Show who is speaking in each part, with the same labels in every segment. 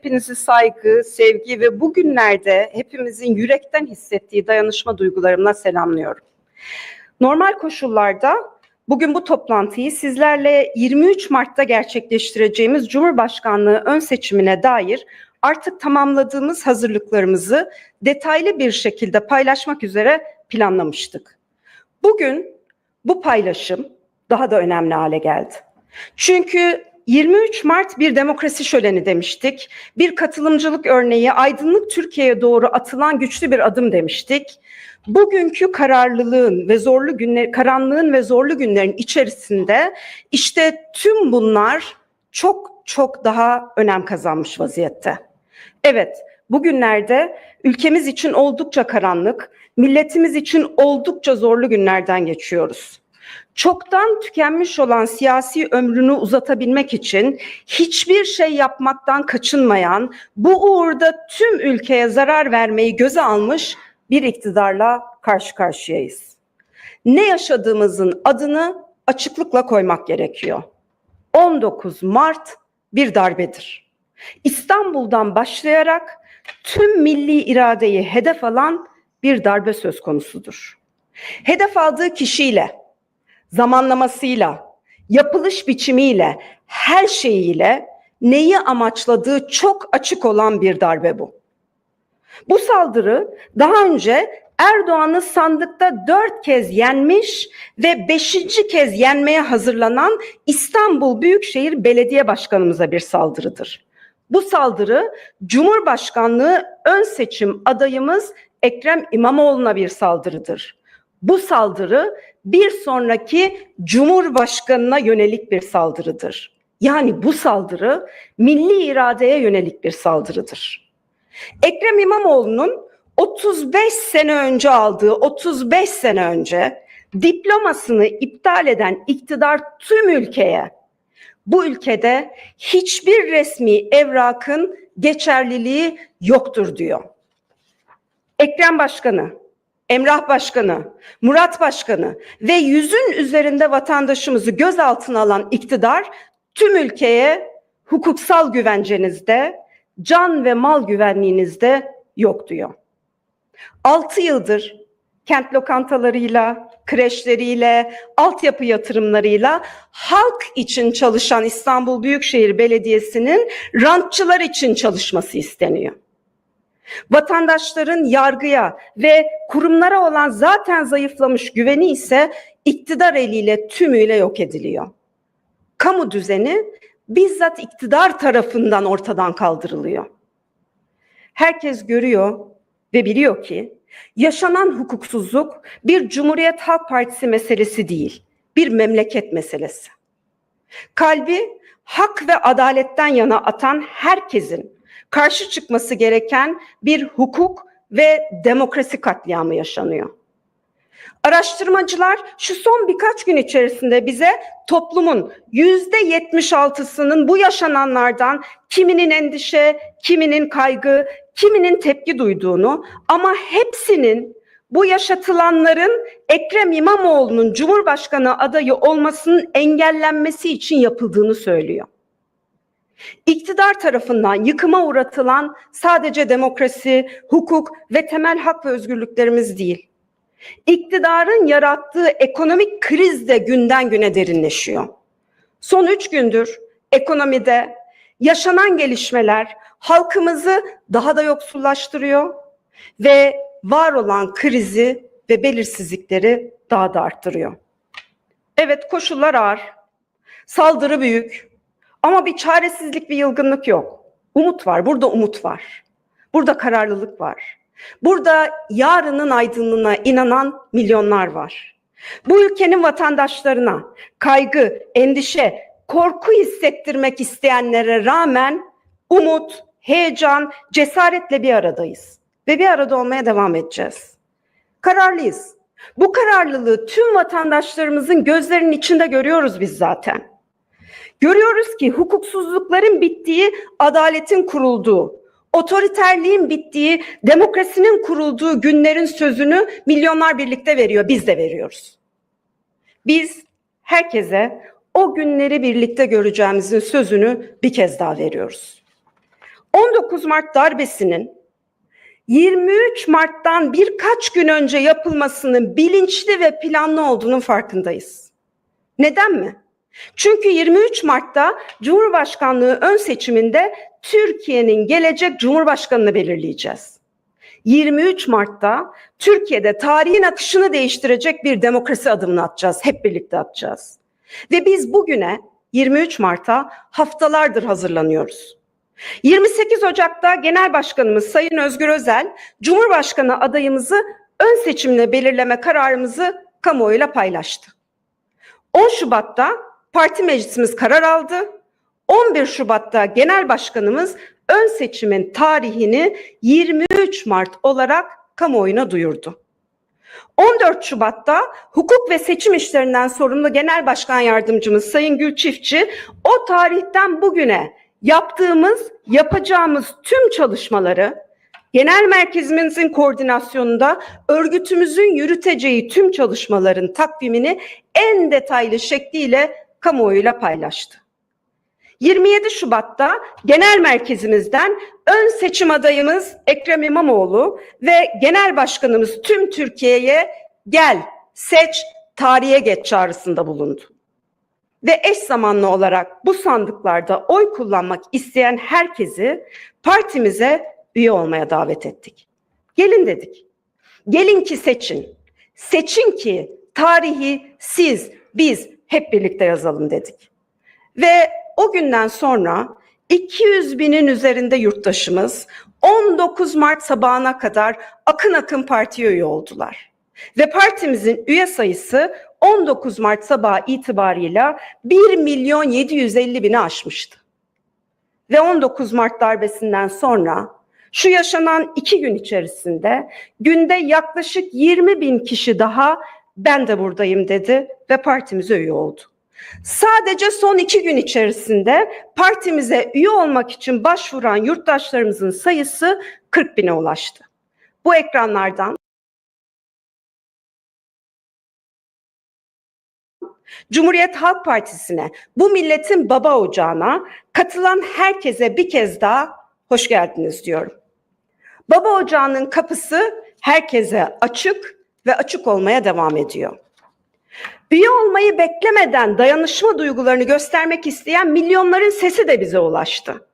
Speaker 1: hepinizi saygı, sevgi ve bugünlerde hepimizin yürekten hissettiği dayanışma duygularımla selamlıyorum. Normal koşullarda bugün bu toplantıyı sizlerle 23 Mart'ta gerçekleştireceğimiz Cumhurbaşkanlığı ön seçimine dair artık tamamladığımız hazırlıklarımızı detaylı bir şekilde paylaşmak üzere planlamıştık. Bugün bu paylaşım daha da önemli hale geldi. Çünkü 23 Mart bir demokrasi şöleni demiştik. Bir katılımcılık örneği aydınlık Türkiye'ye doğru atılan güçlü bir adım demiştik. Bugünkü kararlılığın ve zorlu günler, karanlığın ve zorlu günlerin içerisinde işte tüm bunlar çok çok daha önem kazanmış vaziyette. Evet, bugünlerde ülkemiz için oldukça karanlık, milletimiz için oldukça zorlu günlerden geçiyoruz. Çoktan tükenmiş olan siyasi ömrünü uzatabilmek için hiçbir şey yapmaktan kaçınmayan, bu uğurda tüm ülkeye zarar vermeyi göze almış bir iktidarla karşı karşıyayız. Ne yaşadığımızın adını açıklıkla koymak gerekiyor. 19 Mart bir darbedir. İstanbul'dan başlayarak tüm milli iradeyi hedef alan bir darbe söz konusudur. Hedef aldığı kişiyle, zamanlamasıyla, yapılış biçimiyle, her şeyiyle neyi amaçladığı çok açık olan bir darbe bu. Bu saldırı daha önce Erdoğan'ı sandıkta dört kez yenmiş ve beşinci kez yenmeye hazırlanan İstanbul Büyükşehir Belediye Başkanımıza bir saldırıdır. Bu saldırı Cumhurbaşkanlığı ön seçim adayımız Ekrem İmamoğlu'na bir saldırıdır. Bu saldırı bir sonraki Cumhurbaşkanına yönelik bir saldırıdır. Yani bu saldırı milli iradeye yönelik bir saldırıdır. Ekrem İmamoğlu'nun 35 sene önce aldığı 35 sene önce diplomasını iptal eden iktidar tüm ülkeye bu ülkede hiçbir resmi evrakın geçerliliği yoktur diyor. Ekrem Başkanı, Emrah Başkanı, Murat Başkanı ve yüzün üzerinde vatandaşımızı gözaltına alan iktidar tüm ülkeye hukuksal güvencenizde, can ve mal güvenliğinizde yok diyor. 6 yıldır kent lokantalarıyla, kreşleriyle, altyapı yatırımlarıyla halk için çalışan İstanbul Büyükşehir Belediyesi'nin rantçılar için çalışması isteniyor. Vatandaşların yargıya ve kurumlara olan zaten zayıflamış güveni ise iktidar eliyle tümüyle yok ediliyor. Kamu düzeni bizzat iktidar tarafından ortadan kaldırılıyor. Herkes görüyor ve biliyor ki yaşanan hukuksuzluk bir Cumhuriyet Halk Partisi meselesi değil, bir memleket meselesi. Kalbi hak ve adaletten yana atan herkesin karşı çıkması gereken bir hukuk ve demokrasi katliamı yaşanıyor. Araştırmacılar şu son birkaç gün içerisinde bize toplumun yüzde yetmiş altısının bu yaşananlardan kiminin endişe, kiminin kaygı, kiminin tepki duyduğunu ama hepsinin bu yaşatılanların Ekrem İmamoğlu'nun Cumhurbaşkanı adayı olmasının engellenmesi için yapıldığını söylüyor. İktidar tarafından yıkıma uğratılan sadece demokrasi, hukuk ve temel hak ve özgürlüklerimiz değil. İktidarın yarattığı ekonomik kriz de günden güne derinleşiyor. Son üç gündür ekonomide yaşanan gelişmeler halkımızı daha da yoksullaştırıyor ve var olan krizi ve belirsizlikleri daha da arttırıyor. Evet koşullar ağır, saldırı büyük ama bir çaresizlik, bir yılgınlık yok. Umut var, burada umut var. Burada kararlılık var. Burada yarının aydınlığına inanan milyonlar var. Bu ülkenin vatandaşlarına kaygı, endişe, korku hissettirmek isteyenlere rağmen umut, heyecan, cesaretle bir aradayız ve bir arada olmaya devam edeceğiz. Kararlıyız. Bu kararlılığı tüm vatandaşlarımızın gözlerinin içinde görüyoruz biz zaten. Görüyoruz ki hukuksuzlukların bittiği, adaletin kurulduğu, otoriterliğin bittiği, demokrasinin kurulduğu günlerin sözünü milyonlar birlikte veriyor, biz de veriyoruz. Biz herkese o günleri birlikte göreceğimizin sözünü bir kez daha veriyoruz. 19 Mart darbesinin 23 Mart'tan birkaç gün önce yapılmasının bilinçli ve planlı olduğunun farkındayız. Neden mi? Çünkü 23 Mart'ta Cumhurbaşkanlığı ön seçiminde Türkiye'nin gelecek Cumhurbaşkanını belirleyeceğiz. 23 Mart'ta Türkiye'de tarihin akışını değiştirecek bir demokrasi adımını atacağız. Hep birlikte atacağız. Ve biz bugüne 23 Mart'a haftalardır hazırlanıyoruz. 28 Ocak'ta Genel Başkanımız Sayın Özgür Özel, Cumhurbaşkanı adayımızı ön seçimle belirleme kararımızı kamuoyuyla paylaştı. 10 Şubat'ta parti meclisimiz karar aldı. 11 Şubat'ta Genel Başkanımız ön seçimin tarihini 23 Mart olarak kamuoyuna duyurdu. 14 Şubat'ta hukuk ve seçim işlerinden sorumlu Genel Başkan Yardımcımız Sayın Gül Çiftçi o tarihten bugüne yaptığımız, yapacağımız tüm çalışmaları genel merkezimizin koordinasyonunda örgütümüzün yürüteceği tüm çalışmaların takvimini en detaylı şekliyle kamuoyuyla paylaştı. 27 Şubat'ta genel merkezimizden ön seçim adayımız Ekrem İmamoğlu ve genel başkanımız tüm Türkiye'ye gel, seç, tarihe geç çağrısında bulundu. Ve eş zamanlı olarak bu sandıklarda oy kullanmak isteyen herkesi partimize üye olmaya davet ettik. Gelin dedik. Gelin ki seçin. Seçin ki tarihi siz, biz hep birlikte yazalım dedik. Ve o günden sonra 200 binin üzerinde yurttaşımız 19 Mart sabahına kadar akın akın partiye üye oldular. Ve partimizin üye sayısı 19 Mart sabahı itibarıyla 1 milyon 750 bini aşmıştı. Ve 19 Mart darbesinden sonra şu yaşanan iki gün içerisinde günde yaklaşık 20 bin kişi daha ben de buradayım dedi ve partimize üye oldu. Sadece son iki gün içerisinde partimize üye olmak için başvuran yurttaşlarımızın sayısı 40 bine ulaştı. Bu ekranlardan Cumhuriyet Halk Partisi'ne, bu milletin baba ocağına katılan herkese bir kez daha hoş geldiniz diyorum. Baba ocağının kapısı herkese açık ve açık olmaya devam ediyor. Üye olmayı beklemeden dayanışma duygularını göstermek isteyen milyonların sesi de bize ulaştı.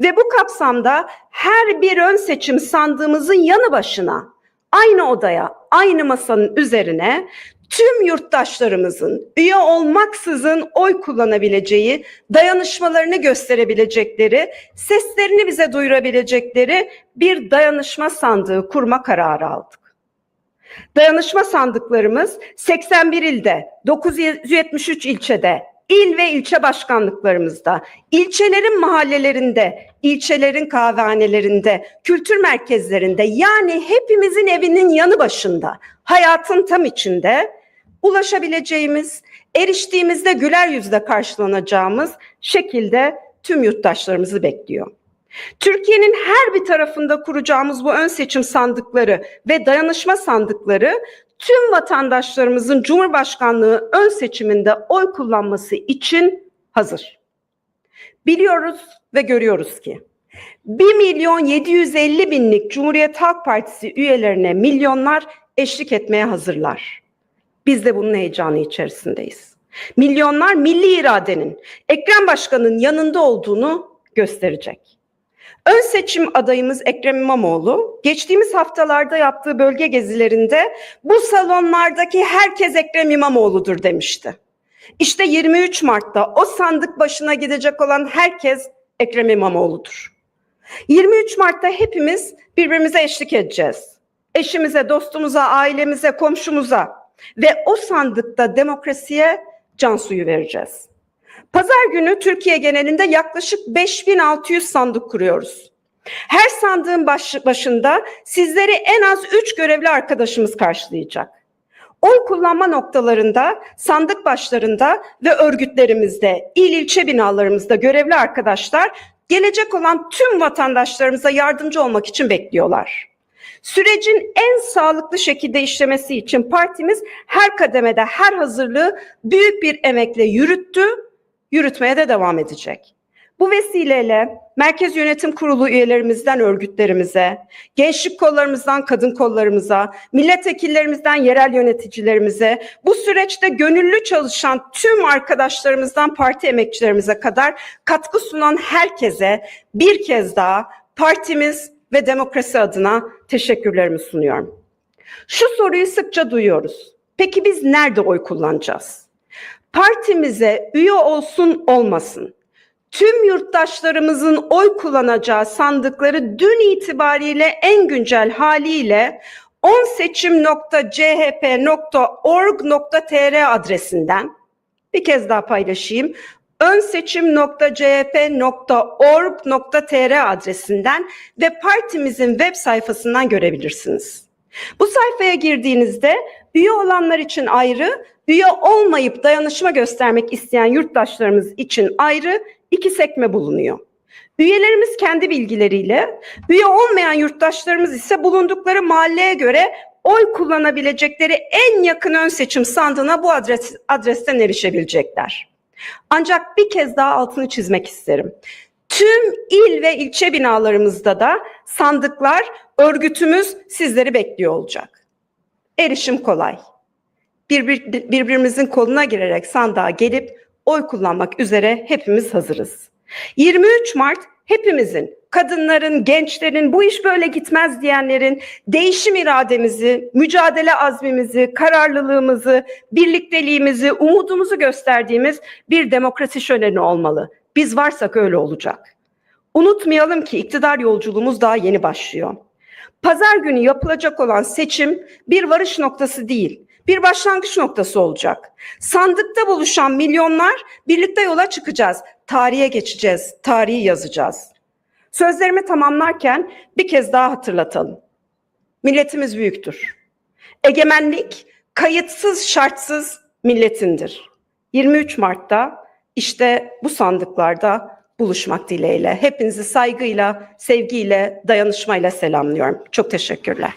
Speaker 1: Ve bu kapsamda her bir ön seçim sandığımızın yanı başına aynı odaya, aynı masanın üzerine tüm yurttaşlarımızın üye olmaksızın oy kullanabileceği, dayanışmalarını gösterebilecekleri, seslerini bize duyurabilecekleri bir dayanışma sandığı kurma kararı aldık. Dayanışma sandıklarımız 81 ilde, 973 ilçede, il ve ilçe başkanlıklarımızda, ilçelerin mahallelerinde, ilçelerin kahvehanelerinde, kültür merkezlerinde yani hepimizin evinin yanı başında, hayatın tam içinde ulaşabileceğimiz, eriştiğimizde güler yüzle karşılanacağımız şekilde tüm yurttaşlarımızı bekliyor. Türkiye'nin her bir tarafında kuracağımız bu ön seçim sandıkları ve dayanışma sandıkları tüm vatandaşlarımızın Cumhurbaşkanlığı ön seçiminde oy kullanması için hazır. Biliyoruz ve görüyoruz ki 1 milyon 750 binlik Cumhuriyet Halk Partisi üyelerine milyonlar eşlik etmeye hazırlar. Biz de bunun heyecanı içerisindeyiz. Milyonlar milli iradenin Ekrem Başkan'ın yanında olduğunu gösterecek. Ön seçim adayımız Ekrem İmamoğlu geçtiğimiz haftalarda yaptığı bölge gezilerinde bu salonlardaki herkes Ekrem İmamoğlu'dur demişti. İşte 23 Mart'ta o sandık başına gidecek olan herkes Ekrem İmamoğlu'dur. 23 Mart'ta hepimiz birbirimize eşlik edeceğiz. Eşimize, dostumuza, ailemize, komşumuza ve o sandıkta demokrasiye can suyu vereceğiz. Pazar günü Türkiye genelinde yaklaşık 5600 sandık kuruyoruz. Her sandığın baş, başında sizleri en az 3 görevli arkadaşımız karşılayacak. Oy kullanma noktalarında, sandık başlarında ve örgütlerimizde, il ilçe binalarımızda görevli arkadaşlar gelecek olan tüm vatandaşlarımıza yardımcı olmak için bekliyorlar. Sürecin en sağlıklı şekilde işlemesi için partimiz her kademede her hazırlığı büyük bir emekle yürüttü, yürütmeye de devam edecek. Bu vesileyle Merkez Yönetim Kurulu üyelerimizden örgütlerimize, gençlik kollarımızdan kadın kollarımıza, milletvekillerimizden yerel yöneticilerimize, bu süreçte gönüllü çalışan tüm arkadaşlarımızdan parti emekçilerimize kadar katkı sunan herkese bir kez daha partimiz ve demokrasi adına teşekkürlerimi sunuyorum. Şu soruyu sıkça duyuyoruz. Peki biz nerede oy kullanacağız? Partimize üye olsun olmasın. Tüm yurttaşlarımızın oy kullanacağı sandıkları dün itibariyle en güncel haliyle onseçim.chp.org.tr adresinden bir kez daha paylaşayım. önseçim.chp.org.tr adresinden ve partimizin web sayfasından görebilirsiniz. Bu sayfaya girdiğinizde üye olanlar için ayrı, üye olmayıp dayanışma göstermek isteyen yurttaşlarımız için ayrı iki sekme bulunuyor. Üyelerimiz kendi bilgileriyle, üye olmayan yurttaşlarımız ise bulundukları mahalleye göre oy kullanabilecekleri en yakın ön seçim sandığına bu adres, adresten erişebilecekler. Ancak bir kez daha altını çizmek isterim. Tüm il ve ilçe binalarımızda da sandıklar, örgütümüz sizleri bekliyor olacak. Erişim kolay. Birbir, birbirimizin koluna girerek sandığa gelip oy kullanmak üzere hepimiz hazırız. 23 Mart hepimizin, kadınların, gençlerin, bu iş böyle gitmez diyenlerin değişim irademizi, mücadele azmimizi, kararlılığımızı, birlikteliğimizi, umudumuzu gösterdiğimiz bir demokrasi şöleni olmalı. Biz varsak öyle olacak. Unutmayalım ki iktidar yolculuğumuz daha yeni başlıyor. Pazar günü yapılacak olan seçim bir varış noktası değil, bir başlangıç noktası olacak. Sandıkta buluşan milyonlar birlikte yola çıkacağız. Tarihe geçeceğiz, tarihi yazacağız. Sözlerimi tamamlarken bir kez daha hatırlatalım. Milletimiz büyüktür. Egemenlik kayıtsız şartsız milletindir. 23 Mart'ta işte bu sandıklarda buluşmak dileğiyle. Hepinizi saygıyla, sevgiyle, dayanışmayla selamlıyorum. Çok teşekkürler.